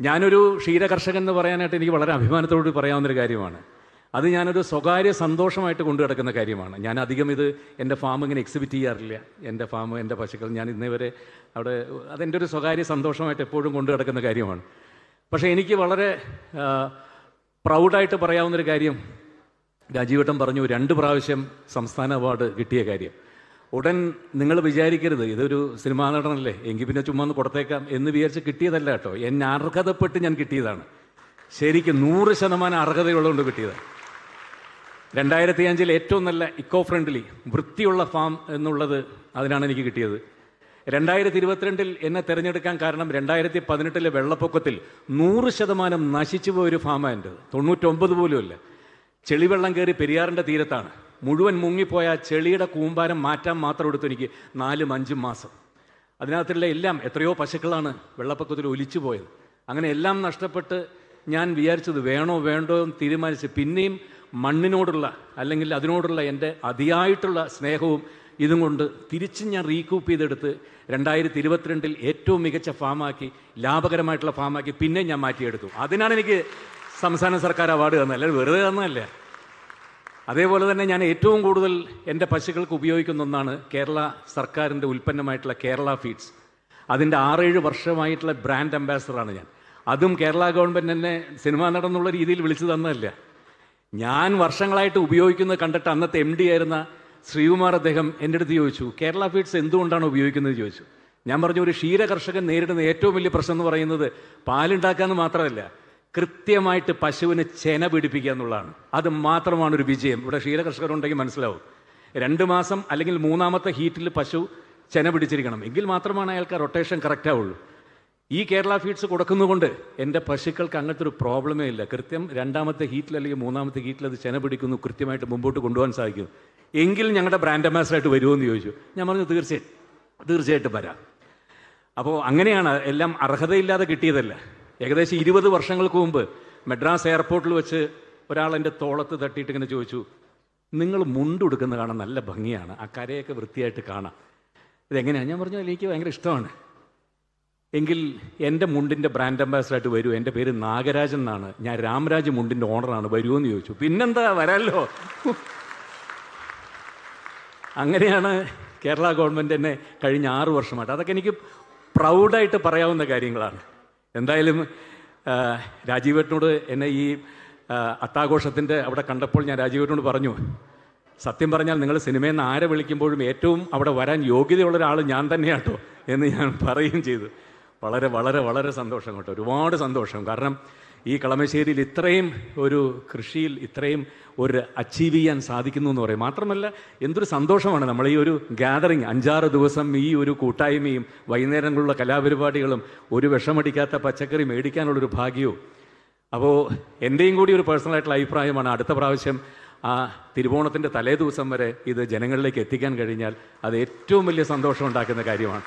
ഞാനൊരു ക്ഷീരകർഷകൻ എന്ന് പറയാനായിട്ട് എനിക്ക് വളരെ അഭിമാനത്തോട് പറയാവുന്നൊരു കാര്യമാണ്. അത് ഞാനൊരു സ്വകാര്യ സന്തോഷമായിട്ട് കൊണ്ടു കിടക്കുന്ന കാര്യമാണ്. ഞാൻ അധികം ഇത് എന്റെ ഫാം ഇങ്ങനെ എക്സിബിറ്റ് ചെയ്യാറില്ല. എന്റെ ഫാം എന്റെ പശുക്കൾ ഞാൻ ഇന്നേ വരെ അവിടെ അതെന്റെ ഒരു സ്വകാര്യ സന്തോഷമായിട്ട് എപ്പോഴും കൊണ്ടു കിടക്കുന്ന കാര്യമാണ്. പക്ഷേ എനിക്ക് വളരെ പ്രൗഡായിട്ട് പറയാവുന്നൊരു കാര്യം രാജീവട്ടം പറഞ്ഞു രണ്ട് പ്രാവശ്യം സംസ്ഥാന അവാർഡ് കിട്ടിയ കാര്യം. ഉടൻ നിങ്ങൾ വിചാരിക്കരുത് ഇതൊരു സിനിമാ നടനല്ലേ എങ്കിൽ പിന്നെ ചുമ്മാ ഒന്ന് കൊടുത്തേക്കാം എന്ന് വിചാരിച്ച് കിട്ടിയതല്ല കേട്ടോ. എന്നെ അർഹതപ്പെട്ട് ഞാൻ കിട്ടിയതാണ്. ശരിക്കും നൂറ് ശതമാനം അർഹതയുള്ളതുകൊണ്ട് കിട്ടിയതാണ്. രണ്ടായിരത്തി അഞ്ചിൽ ഏറ്റവും നല്ല ഇക്കോ ഫ്രണ്ട്ലി വൃത്തിയുള്ള ഫാം എന്നുള്ളത് അതിനാണ് എനിക്ക് കിട്ടിയത്. രണ്ടായിരത്തി ഇരുപത്തിരണ്ടിൽ എന്നെ തിരഞ്ഞെടുക്കാൻ കാരണം രണ്ടായിരത്തി പതിനെട്ടിലെ വെള്ളപ്പൊക്കത്തിൽ നൂറ് ശതമാനം നശിച്ചു പോയ ഒരു ഫാമാണ് എന്റെത്. തൊണ്ണൂറ്റൊമ്പത് പോലുമല്ല. ചെളിവെള്ളം കയറി പെരിയാറിന്റെ തീരത്താണ്. മുഴുവൻ മുങ്ങിപ്പോയ ചെളിയുടെ കൂമ്പാരം മാറ്റാൻ മാത്രം എടുത്തു എനിക്ക് നാലും അഞ്ചും മാസം. അതിനകത്തുള്ള എല്ലാം എത്രയോ പശുക്കളാണ് വെള്ളപ്പൊക്കത്തിൽ ഒലിച്ചു പോയത്. അങ്ങനെ എല്ലാം നഷ്ടപ്പെട്ട് ഞാൻ വിചാരിച്ചത് വേണോ വേണ്ടോ എന്ന് തീരുമാനിച്ച് പിന്നെയും മണ്ണിനോടുള്ള അല്ലെങ്കിൽ അതിനോടുള്ള എന്റെ അതിയായിട്ടുള്ള സ്നേഹവും ഇതും കൊണ്ട് തിരിച്ചും ഞാൻ റീകൂപ്പ് ചെയ്തെടുത്ത് രണ്ടായിരത്തി ഇരുപത്തിരണ്ടിൽ ഏറ്റവും മികച്ച ഫാമാക്കി ലാഭകരമായിട്ടുള്ള ഫാമാക്കി പിന്നെ ഞാൻ മാറ്റിയെടുത്തു. അതിനാണ് എനിക്ക് സംസ്ഥാന സർക്കാർ അവാർഡ് തന്നത്. അല്ലെങ്കിൽ വെറുതെ തന്നതല്ല. അതേപോലെ തന്നെ ഞാൻ ഏറ്റവും കൂടുതൽ എന്റെ പശുക്കൾക്ക് ഉപയോഗിക്കുന്ന ഒന്നാണ് കേരള സർക്കാരിന്റെ ഉൽപ്പന്നമായിട്ടുള്ള കേരള ഫീഡ്സ്. അതിന്റെ ആറേഴ് വർഷമായിട്ടുള്ള ബ്രാൻഡ് അംബാസഡറാണ് ഞാൻ. അതും കേരള ഗവൺമെന്റ് എന്നെ സിനിമാ നടന്നുള്ള രീതിയിൽ വിളിച്ചു തന്നതല്ല. ഞാൻ വർഷങ്ങളായിട്ട് ഉപയോഗിക്കുന്നത് കണ്ടിട്ട് അന്നത്തെ എം ഡി ആയിരുന്ന ശ്രീകുമാർ അദ്ദേഹം എന്റെ അടുത്ത് ചോദിച്ചു കേരള ഫീഡ്സ് എന്തുകൊണ്ടാണ് ഉപയോഗിക്കുന്നത്? ചോദിച്ചു. ഞാൻ പറഞ്ഞു ഒരു ക്ഷീര കർഷകൻ നേരിടുന്ന ഏറ്റവും വലിയ പ്രശ്നം എന്ന് പറയുന്നത് പാലുണ്ടാക്കാമെന്ന് മാത്രമല്ല. കൃത്യമായിട്ട് പശുവിന് ചെന പിടിപ്പിക്കുക എന്നുള്ളതാണ്. അത് മാത്രമാണ് ഒരു വിജയം. ഇവിടെ ക്ഷീര ഉണ്ടെങ്കിൽ മനസ്സിലാവും. രണ്ട് മാസം അല്ലെങ്കിൽ മൂന്നാമത്തെ ഹീറ്റിൽ പശു ചെന പിടിച്ചിരിക്കണം. എങ്കിൽ മാത്രമാണ് അയാൾക്ക് റൊട്ടേഷൻ കറക്റ്റ് ആവുള്ളൂ. ഈ കേരള ഫീഡ്സ് കൊടുക്കുന്നതുകൊണ്ട് എന്റെ പശുക്കൾക്ക് അങ്ങനത്തെ ഒരു പ്രോബ്ലമേ ഇല്ല. കൃത്യം രണ്ടാമത്തെ ഹീറ്റിൽ അല്ലെങ്കിൽ മൂന്നാമത്തെ ഹീറ്റിൽ അത് ചെന പിടിക്കുന്നു കൃത്യമായിട്ട് മുമ്പോട്ട് കൊണ്ടുപോകാൻ സാധിക്കും. എങ്കിൽ ഞങ്ങളുടെ ബ്രാൻഡ് അംബാസഡറായിട്ട് വരുമോ എന്ന് ചോദിച്ചു. ഞാൻ പറഞ്ഞു തീർച്ചയായും തീർച്ചയായിട്ടും വരാം. അപ്പോൾ അങ്ങനെയാണ് എല്ലാം അർഹതയില്ലാതെ കിട്ടിയതല്ല. ഏകദേശം ഇരുപത് വർഷങ്ങൾക്ക് മുമ്പ് മെഡ്രാസ് എയർപോർട്ടിൽ വെച്ച് ഒരാൾ എന്റെ തോളത്ത് തട്ടിയിട്ട് ഇങ്ങനെ ചോദിച്ചു നിങ്ങൾ മുണ്ടുടുക്കുന്ന കാണാൻ നല്ല ഭംഗിയാണ് ആ കരയൊക്കെ വൃത്തിയായിട്ട് കാണാം. ഇതെങ്ങനെയാണ് ഞാൻ പറഞ്ഞു എനിക്ക് ഭയങ്കര ഇഷ്ടമാണ്. എങ്കിൽ എന്റെ മുണ്ടിന്റെ ബ്രാൻഡ് അംബാസഡറായിട്ട് വരൂ എന്റെ പേര് നാഗരാജൻ എന്നാണ് ഞാൻ രാമരാജ് മുണ്ടിന്റെ ഓണറാണ് വരുമോ എന്ന് ചോദിച്ചു. പിന്നെന്താ വരാല്ലോ അങ്ങനെയാണ് കേരള ഗവൺമെന്റ് എന്നെ കഴിഞ്ഞ ആറ് വർഷമായിട്ട് അതൊക്കെ എനിക്ക് പ്രൗഡായിട്ട് പറയാവുന്ന കാര്യങ്ങളാണ്. എന്തായാലും രാജീവേട്ടനോട് എന്നെ ഈ അത്താഘോഷത്തിന്റെ അവിടെ കണ്ടപ്പോൾ ഞാൻ രാജീവേട്ടനോട് പറഞ്ഞു സത്യം പറഞ്ഞാൽ നിങ്ങൾ സിനിമയിൽ നിന്ന് ആരെ വിളിക്കുമ്പോഴും ഏറ്റവും അവിടെ വരാൻ യോഗ്യതയുള്ള ഒരാൾ ഞാൻ തന്നെയാട്ടോ എന്ന് ഞാൻ പറയുകയും ചെയ്തു. വളരെ വളരെ വളരെ സന്തോഷം കേട്ടോ. ഒരുപാട് സന്തോഷം. കാരണം ഈ കളമശ്ശേരിയിൽ ഇത്രയും ഒരു കൃഷിയിൽ ഇത്രയും ഒരു അച്ചീവ് ചെയ്യാൻ സാധിക്കുന്നു എന്ന് പറയും. മാത്രമല്ല എന്തൊരു സന്തോഷമാണ് നമ്മൾ ഈ ഒരു ഗാദറിങ് അഞ്ചാറ് ദിവസം ഈ ഒരു കൂട്ടായ്മയും വൈകുന്നേരങ്ങളിലുള്ള കലാപരിപാടികളും ഒരു വിഷമടിക്കാത്ത പച്ചക്കറി മേടിക്കാനുള്ളൊരു ഭാഗ്യവും. അപ്പോൾ എന്റെയും കൂടി ഒരു പേഴ്സണലായിട്ടുള്ള അഭിപ്രായമാണ് അടുത്ത പ്രാവശ്യം ആ തിരുവോണത്തിന്റെ തലേ ദിവസം വരെ ഇത് ജനങ്ങളിലേക്ക് എത്തിക്കാൻ കഴിഞ്ഞാൽ അത് ഏറ്റവും വലിയ സന്തോഷം ഉണ്ടാക്കുന്ന കാര്യമാണ്.